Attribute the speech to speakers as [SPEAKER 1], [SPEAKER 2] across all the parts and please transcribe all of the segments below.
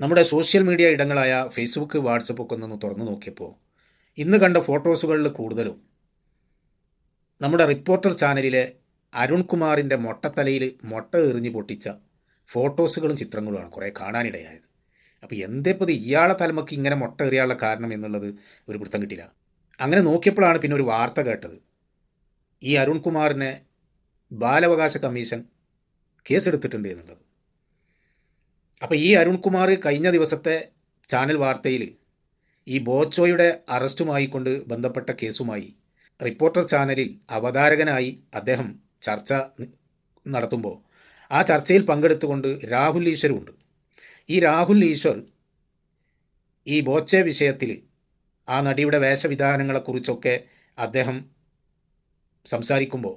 [SPEAKER 1] നമ്മുടെ social media ഇടങ്ങളായ Facebook WhatsApp ഒക്കെ ഒന്ന് തുറന്നു നോക്കിയപ്പോൾ ഇന്ന് കണ്ട ഫോട്ടോസുകളിൽ കൂടുതലും നമ്മുടെ റിപ്പോർട്ടർ ചാനലിലെ അരുൺകുമാറിന്റെ മൊട്ടത്തലയിൽ മൊട്ട എറിഞ്ഞ് പൊട്ടിച്ച ഫോട്ടോസുകളും ചിത്രങ്ങളുമാണ് കുറേ കാണാനിടയായത്. അപ്പോൾ എന്തേപ്പത് ഇയാളെ തലമക്ക് ഇങ്ങനെ മൊട്ട എറിയാനുള്ള കാരണം എന്നുള്ളത് ഒരു പിടുത്തം കിട്ടില്ല. അങ്ങനെ നോക്കിയപ്പോഴാണ് പിന്നെ ഒരു വാർത്ത കേട്ടത്. ഈ അരുൺകുമാറിനെ ബാലാവകാശ കമ്മീഷൻ കേസെടുത്തിട്ടുണ്ട് എന്നുള്ളത്. അപ്പോൾ ഈ അരുൺകുമാർ കഴിഞ്ഞ ദിവസത്തെ ചാനൽ വാർത്തയിൽ ഈ ബോച്ചോയുടെ അറസ്റ്റുമായി കൊണ്ട് ബന്ധപ്പെട്ട കേസുമായി റിപ്പോർട്ടർ ചാനലിൽ അവതാരകനായി അദ്ദേഹം ചർച്ച നടത്തുമ്പോൾ ആ ചർച്ചയിൽ പങ്കെടുത്തുകൊണ്ട് രാഹുൽ ഈശ്വരുണ്ട്. ഈ രാഹുൽ ഈശ്വർ ഈ ബോച്ചെ വിഷയത്തിൽ ആ നടിയുടെ വേഷവിധാനങ്ങളെക്കുറിച്ചൊക്കെ അദ്ദേഹം സംസാരിക്കുമ്പോൾ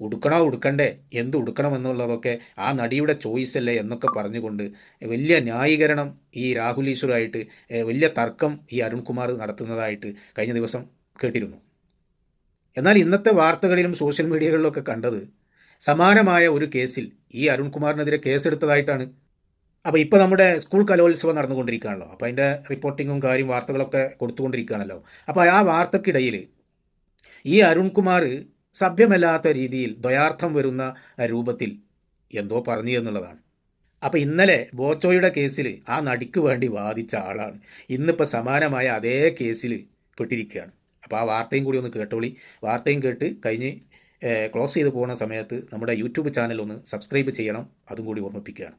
[SPEAKER 1] ഉടുക്കണോ ഉടുക്കണ്ടേ? എന്ത് ഉടുക്കണം എന്നുള്ളതൊക്കെ ആ നടിയുടെ ചോയ്സ് അല്ലേ എന്നൊക്കെ പറഞ്ഞുകൊണ്ട് വലിയ ന്യായീകരണം ഈ രാഹുൽ ഈശ്വറുമായിട്ട് വലിയ തർക്കം ഈ അരുൺകുമാർ നടത്തുന്നതായിട്ട് കഴിഞ്ഞ ദിവസം കേട്ടിരുന്നു. എന്നാൽ ഇന്നത്തെ വാർത്തകളിലും സോഷ്യൽ മീഡിയകളിലൊക്കെ കണ്ടത് സമാനമായ ഒരു കേസിൽ ഈ അരുൺകുമാറിനെതിരെ കേസെടുത്തതായിട്ടാണ്. അപ്പോൾ ഇപ്പോൾ നമ്മുടെ സ്കൂൾ കലോത്സവം നടന്നുകൊണ്ടിരിക്കുകയാണല്ലോ. അപ്പോൾ അതിന്റെ റിപ്പോർട്ടിങ്ങും കാര്യം വാർത്തകളൊക്കെ കൊടുത്തുകൊണ്ടിരിക്കുകയാണല്ലോ. അപ്പോൾ ആ വാർത്തക്കിടയിൽ ഈ അരുൺകുമാർ സഭ്യമല്ലാത്ത രീതിയിൽ ദ്വയാർത്ഥം വരുന്ന രൂപത്തിൽ എന്തോ പറഞ്ഞു എന്നുള്ളതാണ്. അപ്പോൾ ഇന്നലെ ബോച്ചോയുടെ കേസിൽ ആ നടിക്ക് വേണ്ടി വാദിച്ച ആളാണ്. ഇന്നിപ്പോൾ സമാനമായ അതേ കേസിൽ പെട്ടിരിക്കുകയാണ്. അപ്പോൾ ആ വാർത്തയും കൂടി ഒന്ന് കേട്ടോളി. വാർത്തയും കേട്ട് കഴിഞ്ഞ് ക്ലോസ് ചെയ്ത് പോകുന്ന സമയത്ത് നമ്മുടെ യൂട്യൂബ് ചാനൽ ഒന്ന് സബ്സ്ക്രൈബ് ചെയ്യണം. അതും കൂടി ഓർമ്മിപ്പിക്കുകയാണ്.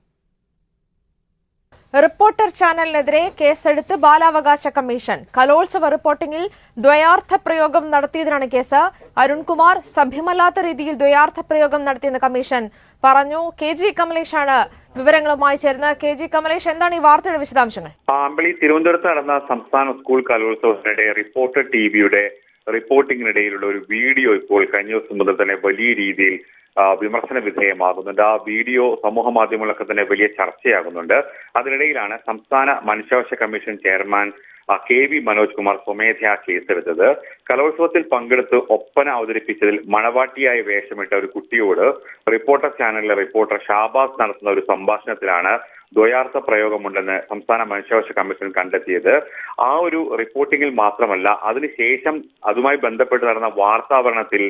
[SPEAKER 2] റിപ്പോർട്ടർ ചാനലിനെതിരെ കേസെടുത്ത് ബാലാവകാശ കമ്മീഷൻ. കലോത്സവ റിപ്പോർട്ടിംഗിൽ ദ്വയാർത്ഥ പ്രയോഗം നടത്തിയതിനാണ് കേസ്. അരുൺകുമാർ സഭ്യമല്ലാത്ത രീതിയിൽ ദ്വയാർത്ഥ പ്രയോഗം നടത്തിയെന്ന് കമ്മീഷൻ പറഞ്ഞു. കെ ജി കമലേഷാണ് വിവരങ്ങളുമായി ചേർന്ന് കെ ജി കമലേഷ് എന്താണ് ഈ വാർത്തയുടെ വിശദാംശങ്ങൾ?
[SPEAKER 3] അമ്പളി തിരുവനന്തപുരത്ത് നടന്ന സംസ്ഥാന സ്കൂൾ കലോത്സവത്തിനിടെ റിപ്പോർട്ടർ ടിവിയുടെ റിപ്പോർട്ടിങ്ങിനിടയിലുള്ള ഒരു വീഡിയോ ഇപ്പോൾ കഴിഞ്ഞ ദിവസം മുതൽ തന്നെ വലിയ രീതിയിൽ വിമർശന വിധേയമാകുന്നുണ്ട്. ആ വീഡിയോ സമൂഹ മാധ്യമങ്ങളൊക്കെ തന്നെ വലിയ ചർച്ചയാകുന്നുണ്ട്. അതിനിടയിലാണ് സംസ്ഥാന മനുഷ്യാവകാശ commission chairman K V Manoj Kumar സ്വമേധയാ കേസെടുത്തത്. കലോത്സവത്തിൽ പങ്കെടുത്ത് ഒപ്പന അവതരിപ്പിച്ചതിൽ മണവാട്ടിയായ വേഷമിട്ട ഒരു കുട്ടിയോട് റിപ്പോർട്ടർ ചാനലിലെ റിപ്പോർട്ടർ ഷാബാസ് നടത്തുന്ന ഒരു സംഭാഷണത്തിലാണ് ദ്വയാർത്ഥ പ്രയോഗമുണ്ടെന്ന് സംസ്ഥാന മനുഷ്യാവകാശ കമ്മീഷൻ കണ്ടെത്തിയത്. ആ ഒരു റിപ്പോർട്ടിങ്ങിൽ മാത്രമല്ല അതിനുശേഷം അതുമായി ബന്ധപ്പെട്ട് നടന്ന വാർത്താവരണത്തിൽ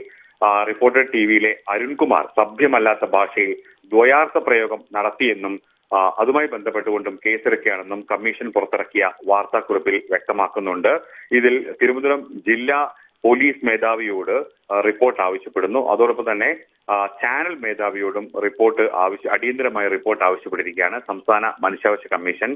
[SPEAKER 3] റിപ്പോർട്ടർ ടി വിയിലെ അരുൺകുമാർ സഭ്യമല്ലാത്ത ഭാഷയിൽ ദ്വയാർത്ഥ പ്രയോഗം നടത്തിയെന്നും അതുമായി ബന്ധപ്പെട്ടുകൊണ്ടും കേസെടുക്കുകയാണെന്നും കമ്മീഷൻ പുറത്തിറക്കിയ വാർത്താക്കുറിപ്പിൽ വ്യക്തമാക്കുന്നുണ്ട്. ഇതിൽ തിരുവനന്തപുരം ജില്ലാ പോലീസ് മേധാവിയോട് റിപ്പോർട്ട് ആവശ്യപ്പെടുന്നു. അതോടൊപ്പം തന്നെ ചാനൽ മേധാവിയോടും റിപ്പോർട്ട് ആവശ്യ അടിയന്തരമായ റിപ്പോർട്ട് ആവശ്യപ്പെട്ടിരിക്കുകയാണ് സംസ്ഥാന മനുഷ്യാവകാശ കമ്മീഷൻ.